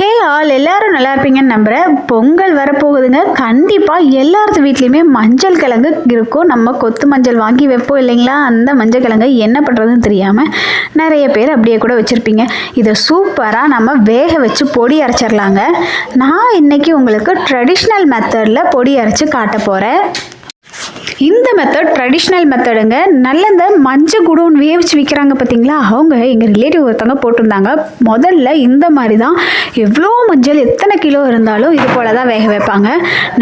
Hey all எல்லாரும் நல்லா இருப்பீங்கன்னு நம்புகிறேன் பொங்கல் வரப்போகுதுங்க. கண்டிப்பாக எல்லாரது வீட்லேயுமே மஞ்சள் கிழங்கு இருக்கும். நம்ம கொத்து மஞ்சள் வாங்கி வைப்போம் இல்லைங்களா? அந்த மஞ்சள் கிழங்கு என்ன பண்ணுறதுன்னு தெரியாமல் நிறைய பேர் அப்படியே கூட வச்சுருப்பீங்க. இதை சூப்பராக நம்ம வேக வச்சு பொடி அரைச்சிடலாங்க நான் இன்றைக்கி உங்களுக்கு ட்ரெடிஷ்னல் மெத்தடில் பொடி அரைச்சி காட்ட போகிறேன் இந்த மெத்தட் ட்ரெடிஷ்னல் மெத்தடுங்க நல்ல இந்த மஞ்சள் குடோன் வேவிச்சு விற்கிறாங்க பார்த்தீங்களா அவங்க எங்கள் ரிலேட்டிவ் ஒருத்தவங்க போட்டிருந்தாங்க. முதல்ல இந்த மாதிரி தான் எவ்வளோ மஞ்சள் எத்தனை கிலோ இருந்தாலும் இது போல் தான் வேக வைப்பாங்க.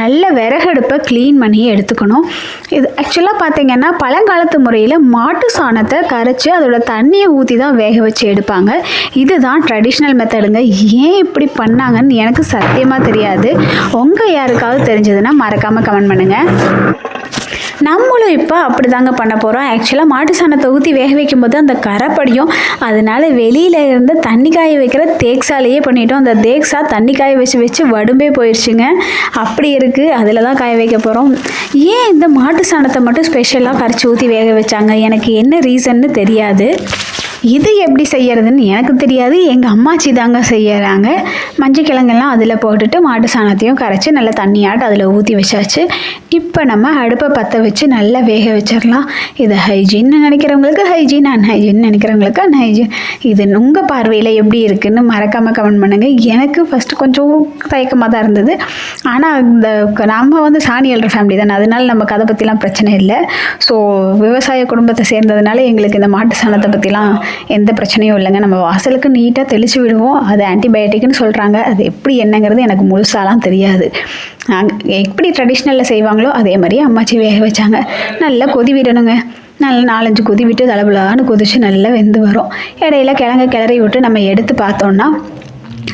நல்ல விறகடுப்பை க்ளீன் பண்ணி எடுத்துக்கணும். இது ஆக்சுவலாக பார்த்தீங்கன்னா பழங்காலத்து முறையில் மாட்டு சாணத்தை கரைச்சி அதோட தண்ணியை ஊற்றி தான் வேக வச்சு எடுப்பாங்க. இதுதான் ட்ரெடிஷ்னல் மெத்தடுங்க ஏன் இப்படி பண்ணாங்கன்னு எனக்கு சத்தியமாக தெரியாது. உங்கள் யாருக்காவது தெரிஞ்சதுன்னா மறக்காமல் கமெண்ட் பண்ணுங்கள் நம்மளும் இப்போ அப்படி தாங்க பண்ண போகிறோம் ஆக்சுவலாக மாட்டு சாணத்தை ஊற்றி வேக வைக்கும்போது அந்த கரை படியும் அதனால வெளியில் இருந்து தண்ணி காய வைக்கிற தேக்ஸாலேயே பண்ணிட்டோம். அந்த தேக்ஸா தண்ணி காய வச்சு வச்சு வடும்பே போயிடுச்சுங்க அப்படி இருக்குது அதில் தான் காய வைக்க போகிறோம் ஏன் இந்த மாட்டு சாணத்தை மட்டும் ஸ்பெஷலாக கரைச்சி ஊற்றி வேக வச்சாங்க? எனக்கு என்ன ரீசன்னு தெரியாது. இது எப்படி செய்யறதுன்னு எனக்கு தெரியாது. எங்கள் அம்மாச்சி தாங்க செய்யறாங்க. மஞ்சள் கிழங்கெல்லாம் அதில் போட்டுட்டு மாட்டு சாணத்தையும் கரைச்சி நல்லா தண்ணியாட்டு அதில் ஊற்றி வச்சாச்சு. இப்போ நம்ம அடுப்பை பற்ற வச்சு நல்லா வேக வச்சிடலாம். இது ஹைஜீன் நினைக்கிறவங்களுக்கு ஹைஜீன் அன்ஹைஜீன் நினைக்கிறவங்களுக்கு அன்ஹைஜீன் இது உங்கள் பார்வையில் எப்படி இருக்குன்னு மறக்காமல் கமெண்ட் பண்ணுங்கள் எனக்கு ஃபஸ்ட்டு கொஞ்சம் தயக்கமாக தான் இருந்தது. ஆனால் இந்த நம்ம வந்து சாணி எழுற ஃபேமிலி தானே அதனால நம்ம கதை பற்றிலாம் பிரச்சனை இல்லை. ஸோ விவசாய குடும்பத்தை சேர்ந்ததுனால எங்களுக்கு இந்த மாட்டு சாணத்தை பற்றிலாம் எந்த பிரச்சனையும் இல்லைங்க. நம்ம வாசலுக்கு நீட்டாக தெளித்து விடுவோம். அது ஆன்டிபயோட்டிக்னு சொல்கிறாங்க அது எப்படி என்னங்கிறது எனக்கு முழுசாலாம் தெரியாது. நாங்கள் எப்படி ட்ரெடிஷ்னலில் செய்வாங்களோ அதே மாதிரி அம்மாச்சி வேக வச்சாங்க. நல்லா கொதி விடணுங்க. நல்லா நாலஞ்சு கொதி விட்டு தளபலான்னு கொதிச்சு நல்லா வெந்து வரும். இடையில கிழங்கு கிளறி விட்டு நம்ம எடுத்து பார்த்தோம்னா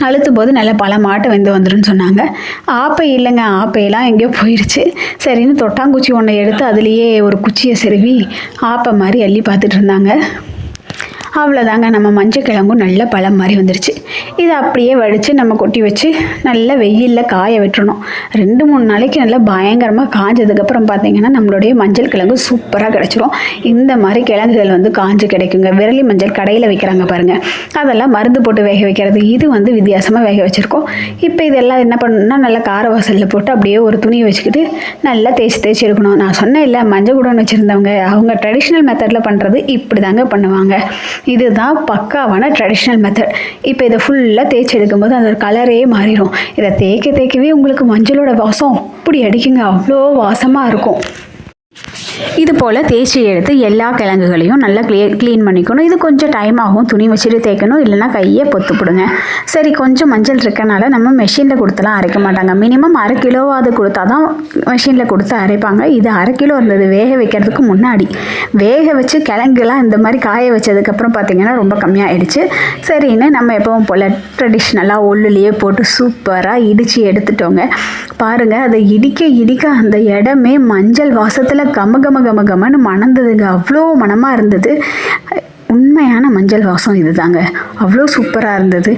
அழுத்தும் போது நல்ல மாட்டை வெந்து வந்துருன்னு சொன்னாங்க. ஆப்பை இல்லைங்க. ஆப்பையெல்லாம் எங்கேயோ போயிடுச்சு சரின்னு தொட்டாங்குச்சி ஒன்றை எடுத்து அதுலேயே ஒரு குச்சியை செருவி ஆப்பை மாதிரி அள்ளி பார்த்துட்டு இருந்தாங்க. அவ்வளோதாங்க நம்ம மஞ்சள் கிழங்கும் நல்ல பழம் மாதிரி வந்துருச்சு. இதை அப்படியே வடித்து நம்ம கொட்டி வச்சு நல்லா வெயிலில் காய வெட்டணும் ரெண்டு மூணு நாளைக்கு நல்லா பயங்கரமாக காஞ்சதுக்கப்புறம் பார்த்தீங்கன்னா நம்மளுடைய மஞ்சள் கிழங்கு சூப்பராக கிடச்சிரும். இந்த மாதிரி கிழங்குகள் வந்து காஞ்சு கிடைக்குங்க. விரலி மஞ்சள் கடையில் விற்கிறாங்க பாருங்கள் அதெல்லாம் மருந்து போட்டு வேக வைக்கிறது. இது வந்து வித்தியாசமாக வேக வச்சுருக்கோம். இப்போ இதெல்லாம் என்ன பண்ணணும்னா நல்லா கார வாசலில் போட்டு அப்படியே ஒரு துணியை வச்சுக்கிட்டு நல்லா தேய்ச்சி தேய்ச்சி எடுக்கணும். நான் சொன்னேன் இல்லை மஞ்சள் குடோன் வச்சுருந்தவங்க அவங்க ட்ரெடிஷ்னல் மெத்தடில் பண்ணுறது இப்படி தாங்க பண்ணுவாங்க. இதுதான் பக்காவான ட்ரெடிஷ்னல் மெத்தட் இப்போ இதை ஃபுல்லாக தேய்ச்சி எடுக்கும்போது அந்த கலரே மாறிடும் இதை தேய்க்க தேய்க்கவே உங்களுக்கு மஞ்சளோட வாசம் அப்படி அடிக்குங்க. அவ்வளோ வாசமாக இருக்கும். இது போல் தேய்ச்சி எடுத்து எல்லா கிழங்குகளையும் நல்லா க்ளீ க்ளீன் பண்ணிக்கணும். இது கொஞ்சம் டைம் ஆகும். துணி வச்சுட்டு தேய்க்கணும். இல்லைன்னா கையை பொத்து போடுங்க. சரி கொஞ்சம் மஞ்சள் இருக்கனால நம்ம மெஷினில் கொடுத்தலாம் அரைக்க மாட்டாங்க. மினிமம் அரை கிலோவாவது கொடுத்தா தான் மெஷினில் கொடுத்து அரைப்பாங்க. இது அரை கிலோ இருந்தது வேக வைக்கிறதுக்கு முன்னாடி. வேக வச்சு கிழங்குலாம் இந்த மாதிரி காய வச்சதுக்கப்புறம் பார்த்திங்கன்னா ரொம்ப கம்மியாயிடுச்சு. சரின்னு நம்ம எப்பவும் போல் ட்ரெடிஷ்னலாக ஒல்லுலேயே போட்டு சூப்பராக இடித்து எடுத்துட்டோங்க. பாருங்கள் அதை இடிக்க இடிக்க அந்த இடமே மஞ்சள் வாசத்தில் கம கம கம கமன்னு மணந்ததுங்க. அவ்வளோ மணமாக இருந்தது. உண்மையான மஞ்சள் வாசம் இதுதாங்க. அவ்வளோ சூப்பராக இருந்தது.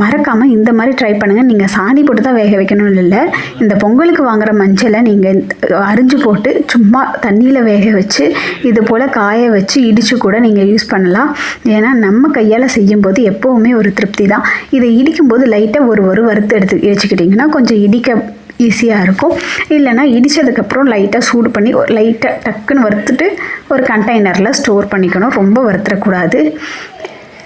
மறக்காமல் இந்த மாதிரி ட்ரை பண்ணுங்கள் நீங்கள் சாணி போட்டு தான் வேக வைக்கணும்னு இல்லை. இந்த பொங்கலுக்கு வாங்குற மஞ்சளை நீங்கள் அரிஞ்சு போட்டு சும்மா தண்ணியில் வேக வச்சு இது போல் காய வச்சு இடித்து கூட நீங்கள் யூஸ் பண்ணலாம். ஏன்னா நம்ம கையால் செய்யும்போது எப்போவுமே ஒரு திருப்தி தான். இதை இடிக்கும்போது லைட்டாக ஒரு ஒரு வறுத்து எடுத்து இடிச்சுக்கிட்டிங்கன்னா கொஞ்சம் இடிக்க ஈஸியாக இருக்கும். இல்லைன்னா இடித்ததுக்கப்புறம் லைட்டாக சூடு பண்ணி ஒரு லைட்டாக டக்குன்னு வறுத்துட்டு ஒரு கண்டெய்னரில் ஸ்டோர் பண்ணிக்கணும். ரொம்ப வறுத்துடக்கூடாது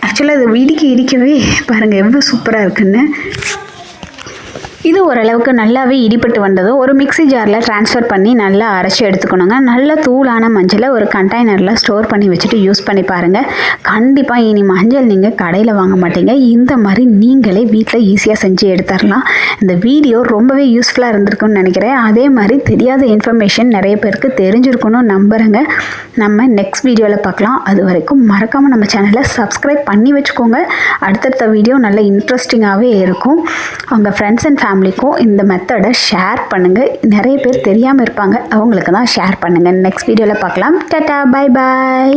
ஆக்சுவலாக அது இடிக்க இடிக்கவே பாருங்கள் எவ்வளோ சூப்பராக இருக்குன்னு. இது ஓரளவுக்கு நல்லாவே இடிபட்டு வந்ததும் ஒரு மிக்ஸி ஜாரில் ட்ரான்ஸ்ஃபர் பண்ணி நல்லா அரைச்சி எடுத்துக்கணுங்க. நல்ல தூளான மஞ்சளை ஒரு கண்டெய்னரில் ஸ்டோர் பண்ணி வச்சுட்டு யூஸ் பண்ணி பாருங்கள் கண்டிப்பாக இனி மஞ்சள் நீங்கள் கடையில் வாங்க மாட்டீங்க. இந்த மாதிரி நீங்களே வீட்டில் ஈஸியாக செஞ்சு எடுத்துடலாம் இந்த வீடியோ ரொம்பவே யூஸ்ஃபுல்லாக இருந்திருக்கும்னு நினைக்கிறேன். அதே மாதிரி தெரியாத இன்ஃபர்மேஷன் நிறைய பேருக்கு தெரிஞ்சிருக்கணும்னு நம்புகிறேங்க நம்ம நெக்ஸ்ட் வீடியோவில் பார்க்கலாம். அது வரைக்கும் மறக்காமல் நம்ம சேனலை சப்ஸ்கிரைப் பண்ணி வச்சுக்கோங்க. அடுத்தடுத்த வீடியோ நல்ல இன்ட்ரெஸ்டிங்காகவே இருக்கும். அவங்க ஃப்ரெண்ட்ஸ் அண்ட் ஃபேமிலிக்கும் இந்த மெத்தடை ஷேர் பண்ணுங்கள் நிறைய பேர் தெரியாமல் இருப்பாங்க. அவங்களுக்கு தான் ஷேர் பண்ணுங்கள் நெக்ஸ்ட் வீடியோவில் பார்க்கலாம். டட்டா பாய் பாய்